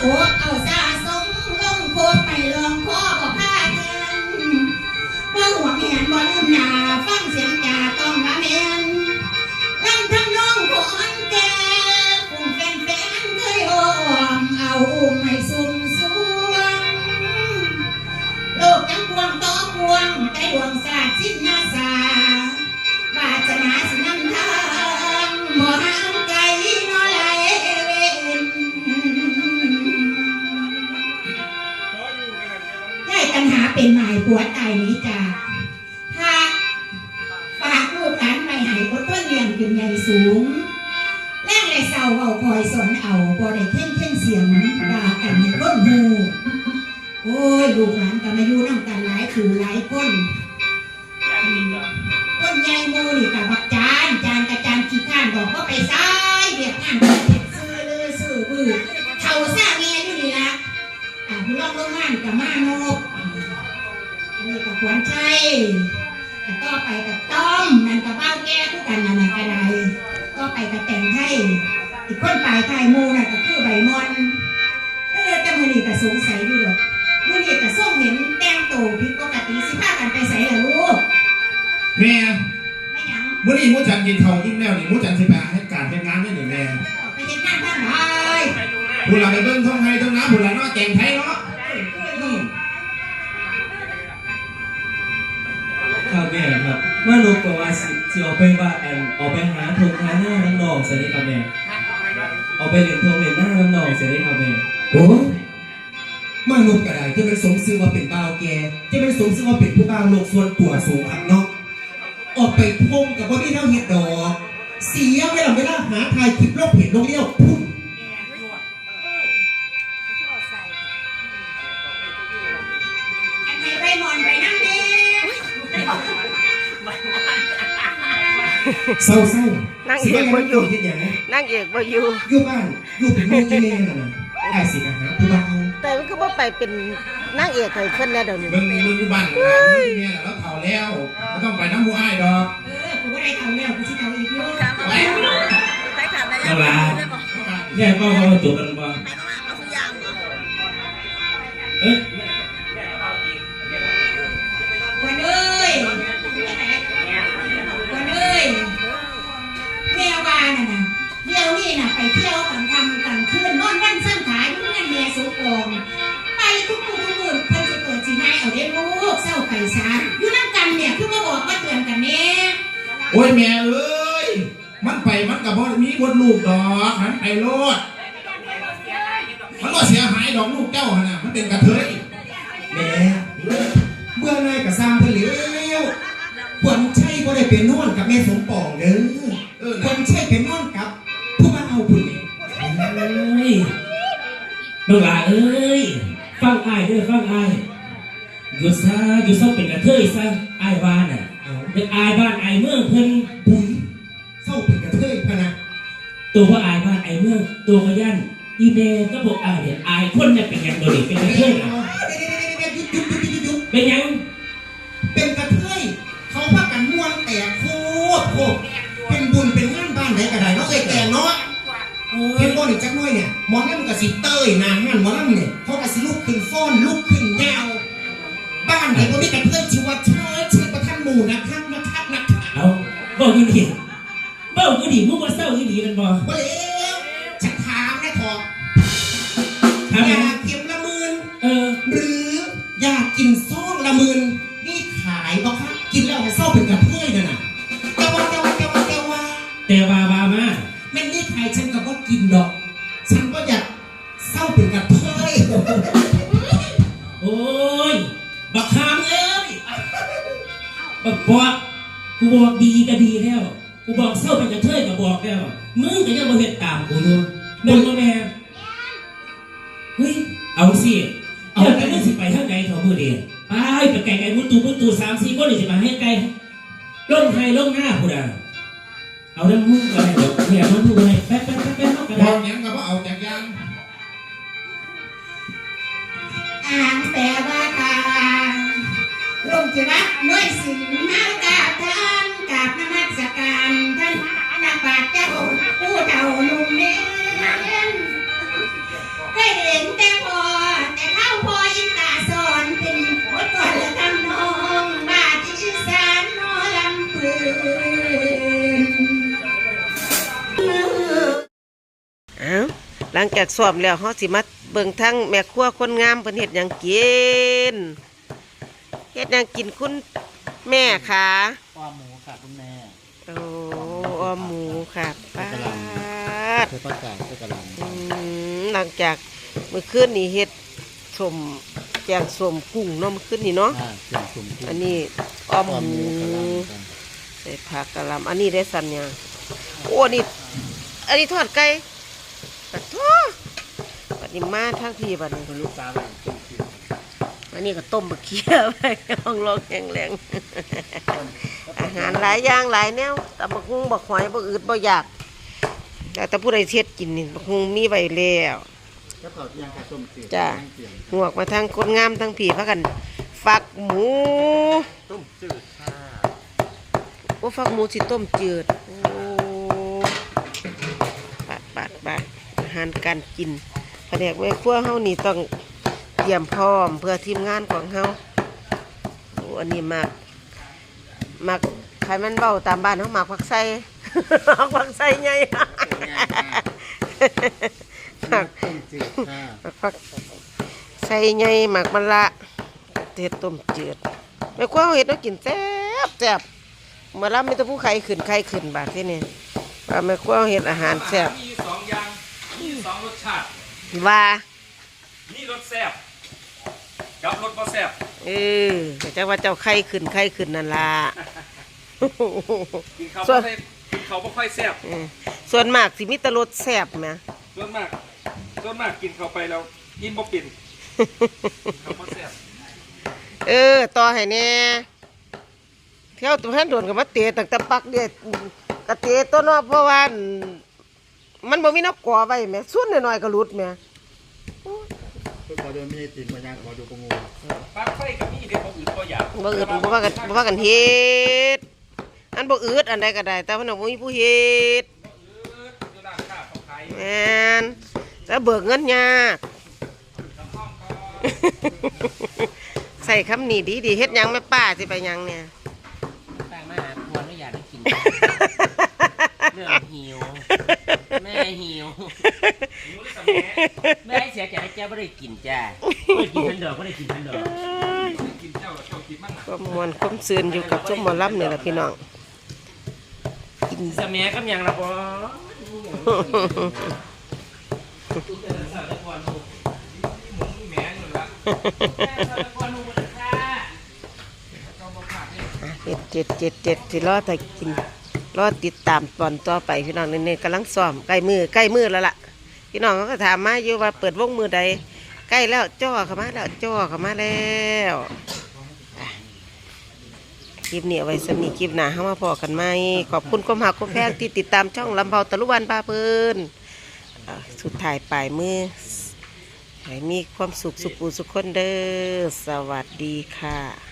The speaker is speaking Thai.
นเอาอ้อยเอ็นเอา เป็นหมายหัวตายนี้จาถ้าฝากลูกหลานไปหายอดทนเลี้ยงขึ้นใหญ่สูง แรงและเศร้าเอาคอยสอนเอาบ่ได้เข่งเข่งเสียงด่ากันให้ก้นหูโอ้ย ลูกหลานก็มาอยู่น้ำกันหลายขู่หลายคนคน วัญชัยแต่ต่อไปกับต้อมนั่นกับบ้าวแก้ทุกกันนั่นน่ะก็ได้ก็ไปกับแต่งไทยอีกคนปลายไทยหมูน่ะก็คือใบมอนเออแต่มือนี่ก็สงสัยอยู่หรอกมื่อนี้แต่ส้มเห็นแต้งโตผิดปกติสิพากันไปใส่ละลูกแม่ไม่หยังมื้อนี้หมูจันกินข้าวอิ่มแล้วนี่หมูจันสิไปให้การเฮ็ดงานได้นี่แม่ออกไปเห็นงานท่านไหนผู้หลังไปเบิ่งท้องไห้ท้องน้ำผู้หลังเนาะแกงไทยเนาะ น้าน้ำนองเสร็จครับแม่ออกไปเล่นทงเล่นหน้าน้ำนองเสร็จครับแม่โอ้ยมนุษย์ก็ได้จะเป็นสมซื่อว่าเป็นบ่าวแกจะเป็นสมซื่อว่าเป็นผู้บ่าวโลกส่วนตัวสูงอันเนาะออกไปพงกับบ่มีเท่าเฮ็ดดอกเสียเวลาเวลาหาถ่ายคลิปโลกเห็นโลกเลี้ยวพุ่น เศร้าเศร้านั่งเอกบ่อยู่เฮ็ดหยังนั่งเอกบ่อยู่อยู่บ้านอยู่เป็นหมู่อีแม่น่ะนะไอ้สิก็หาผู้บ่าวแต่มันก็บ่ไปเป็นนางเอกให้เพิ่นแน่เดี๋ยวนี้เบิ่งเบิ่งอยู่บ้านนะมื้อนี้แม่เราเฒ่าแล้วบ่ต้องไปน้ำหมู่อ้ายดอกเออกูว่าได้เท่าแล้วกูสิเท่าอีกอยู่ไปเอาล่ะแย่ก็เขาจบกัน โอ้ยแม่เอ้ย มันไปมันก็บ่มีบทลูกดอกหันไปโลด มันก็เสียหายดอกลูกเจ้าหั่นน่ะ มันเป็นกระเทยแหม่เมื่อนายก็สร้างเพิ่นแล้วขวัญชัยบ่ได้เป็นนอนกับแม่สมปองเด้อเออคนะนใช่เป็นนอนกับผู้บ่าวผู้นี้เอ้ยน้องหลาเอ้ย ฟังอ้ายเด้อฟังอ้ายอยู่ซะอยู่ซะเป็นกระเทยซะอ้ายว่าน่ะ เป็นอายบ้านอายเมืองเพิ่นปุ๋ยเศร้าเป็นกระเทยพะนะตัวว่าอายบ้านอายเมืองตัวก็ยันอีเมลก็บอกอายเนี่ยอายคนเนี่ยเป็นยังโดดเด่นเป็นกระเทยเป็นยังเป็นกระเทยเขาพากันม่วนแต่โคตรโคตรเป็นบุญเป็นงานบ้านไหนก็ได้เนาะเอ้ยแกเนาะเห็ยนบ่นี่จักน้อยเนี่ยมอลำกับสิเต้ยนางงานมอลำเนี่ยเขาก็สิลุกขึ้นฟ้อนลุกขึ้นยาวบ้านไหนก็มีกระเทยชื่อว่าเชยชื่อประท่าน หมู่นะครับนะครับนะครับเอาบอกอยู่ดิบอกอยู่ดิมึงว่าเศร้าอยู่ดิมันบอกบ่แล้วฉันถามนะทอะทำอยัยางกเก็บละหมื่นเออ หรืออยากกินซ่องละหมื่นนี่ขายบ่ครับกินแล้วให้เศร้าเป็นกระเทยนั่นน่ะแต่ว่าแต่ว่าแต่ว่าแต่ว่าแต่ว่าว่ามาแม่นี่ขายฉันก็บ่กินดอก ฉันก็อยากเศร้าเป็นกระเทยโอ้ยบักคามเอ้ย บักบอกกูบอกดีก็ดีแล้วกูบอกเศร้าเป็นกระเทยก็บอกแล้วมึงก็ยังมาเห็นตามกูอยู่แม่งก็แม่เฮ้ยเอาสิเอาแต่มึงสิไปทางไหนเถอะมือเดียวไปไปไกลไกลมุดตูมุดตูสามสี่คนนี่สิมาให้ไกลลงไทยลงหน้าพูดอะเอาเรื่องมึงก็ได้เดี๋ยวเนี่ยมันพูดอะไรแป๊บแป๊บแป๊บแป๊บเอากระบอดากษหยังก็บ่เอาจากยางอ่างแปลว่ากลาง ลงจิรัตน้อยสินมาตาท่านกาบนมัสการท่านนักบาทเจ้าผู้เฒ่าหนุ่มเน้นเคยเห็นแต่พอแต่เท่าพออินตาสอนเป็นหัวก่อนและทำนองบาทที่สานนอลำปืนอ้าหลังจากสอบแล้วเขาสิมาเบิ่งทั้งแม่ครัวคนงามเป็นเหตุอย่างเกิน เฮ็ดหยังกินคุณแม่คะอ้อมหมูค่ะคุณแม่โอ้ออมหมูค่ะป้าดเพื่อประกาศเพื่อกำลังอืมหลังจากเมื่อคืนนี้เฮ็ดสมแกงสมกุ้งเนาะเมื่อคืนนี้เนาะ อ่าเสียงสุ่มกุ้งอันนี้อ้อมอ้อมหหมูมูกำลังกันใส่ผักกะหล่ำอันนี้ได้สัญญาโอ้อันนี้อันนี้ทอดไก่ปะท้อบัดนี้มาทางพี่บัดนี้ คุณลูกสาวอะไรกินกิน อันนี้ก็ต้มบะเขียไปลองลองแข็งแรงอาหารหลายอย่างหลายแนวแต่บักฮุงบักหอยบักอืดบักอยากแต่แต่ผู้ใดเทศกินนี่บักฮุงมีไว้แล้วแล้วก็ยังกระต้มเสียงจ้ะเสียงหวกมาทางคนงามทั้งผีพักกันฟักหมูต้มจืดค่ะโอ้ฟักหมูสิต้มจืดโอ้บาดบาดบาดอาหารการกินแผนกแม่ครัวเฮานี่ต้อง เตรียมพร้อมเพื่อทีมงานของเฮาโอ้อันนี้มากมากใครมันเบ้าตามบ้านเฮาหมากผักไส้หมากผักไส้ใหญ่หมากต้มจืดค่ะหมากผักไส้ใหญ่หมากมะละเฮ็ดต้มจืดแม่ครัวเฮาเฮ็ดแล้วกินแซ่บแซ่บเมื่อรับมีแต่ผู้ไข่ขึ้นไข่ขึ้นบาดที่นี่ว่าแม่ครัวเฮาเฮ็ดอาหารแซ่บมีสองอย่างมีสองรสชาติว่ามีรสแซ่บ กับรสบ่แซ่บเออแต่จังว่าเจ้าไข่ขึ้นไข่ขึ้นนั่นล่ะ กินข้าวส่บ่วน ค่อยกินข้าวบ่ค่อยแซ่บเออส่วนมากสิมีแต่รสแซ่บแหม ส่วนมากส่วนมากกินเข้าไปแล้วกินบ่เป็นข้าวบ่แซ่บเออ ต่อให้แน่เที่ยวตัวแห่นโดนกับมาเตะตั้งแต่ปักเดียกะเตะตัวเนอกเพราะว่าอั่นมันบ่มีนกกอไว้แหม่ส่วนน้อยๆก็หลุดแหม่ พอเดินมีติ่มมายังพอดูกระงูปลั๊กไฟก็มีเด้บ่อื่นบ่อยากบ่อืดบ่ว่ากันบ่ว่ากันเฮ็ดอันบ่อืดอันใดก็ได้ แต่ว่าน่ะบ่มีผู้เฮ็ดเอออยู่ร้านค้าเขาขายแม่นแต่เบิกเงินยากใส่คำนี้ดีดีๆเฮ็ดหยังแม่ป้าสิไปหยังเนี่ยแป้งมาหาครัวไม่อยากได้กินเรื่องหิว แม่หิวหิวหรือสะแหมแม่เสียใจแจ้ไม่ได้กินจ้าไม่ได้กินทันดอกไม่ได้กินทันดอกกินเจ้าเจ้ากินมันน่ะความมวนความซืนอยู่กับชุมหมอลำนี่แหละพี่น้องสมัยก็ยังละบ่แหม่นั่นล่ะเจ็ดเจ็ดเจ็ดเจ็ดที่รอแต่กิน รอติดตามตอนต่อไปพี่น้องนี่ๆกำลังซ้อมใกล้มือใกล้มือแล้วล่ะพี่น้องเขาก็ถามมาอยู่ว่าเปิดวงมือใดใกล้แล้วจ่อเข้ามาแล้วจ่อเข้ามาแล้วคลิปนี้เอาไว้สำนีคลิปหนาเข้ามาพอกันไหมขอบคุณความหักความแพงที่ติดตามช่องลำเผาตะลุวันพาเพินสุดท้ายปลายมือให้มีความสุขสุขปูสุขคนเด้อสวัสดีค่ะ